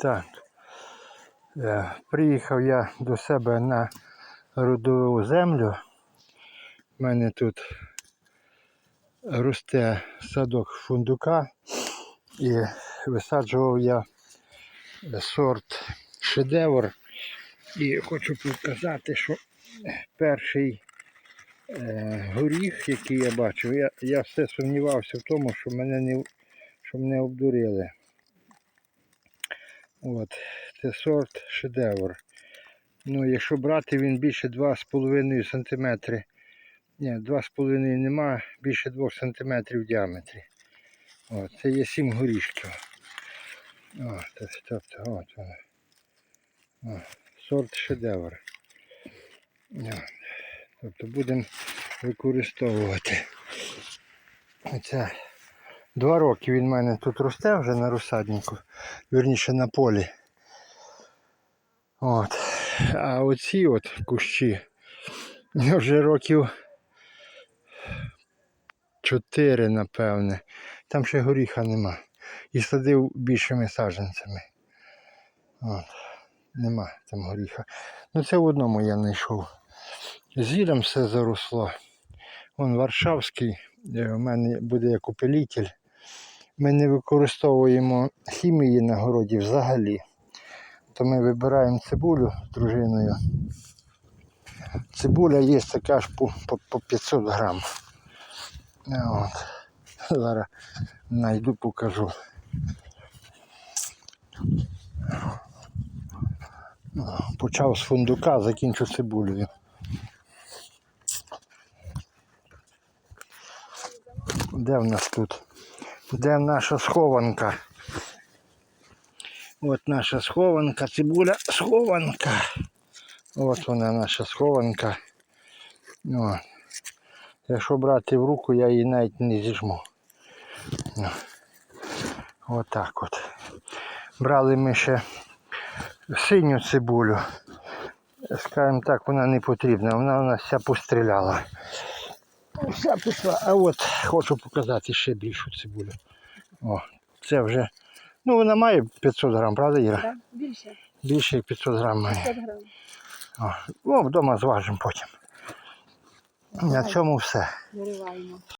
Так. Е, Приїхав я до себе на родову землю. У мене тут росте садок фундука і висаджував я сорт шедевр. І хочу показати, що перший е, горіх, який я бачив, я, я все сумнівався в тому, що мене не, що мене обдурили. От, це сорт шедевр. Ну, якщо брати, він більше 2,5 см. Ні, 2,5 нема, більше 2 см в діаметрі. От, це є 7 горішків. О, тобто, от воно. Сорт шедевр. Тобто будемо використовувати. Оце два роки він в мене тут росте вже на розсаднику, вірніше на полі. От. А оці от кущі вже років чотири, напевне. Там ще горіха нема. І садив більшими саджанцями. От. Нема там горіха. Ну це в одному я знайшов. Зілем все заросло. Вон Варшавський, е, у мене буде як опилітель. Ми не використовуємо хімії на городі взагалі. То ми вибираємо цибулю з дружиною. Цибуля є така ж по, по, по 500 грам. От. Зараз знайду, покажу. Почав з фундука, закінчу цибулею. Де в нас тут? Де наша схованка? От наша схованка, цибуля схованка. От вона наша схованка. О. Якщо брати в руку, я її навіть не зіжму. Отак от. Брали ми ще синю цибулю. Скажімо так, вона не потрібна, вона у нас вся постріляла. Вся пішла. А от хочу показати ще більшу цибулю. О, це вже. Ну вона має 500 грам, правда, Іра? Так, більше. Більше як 500 грам має. 500 грам. О, ну, вдома зважимо потім. На цьому все. Вириваємо.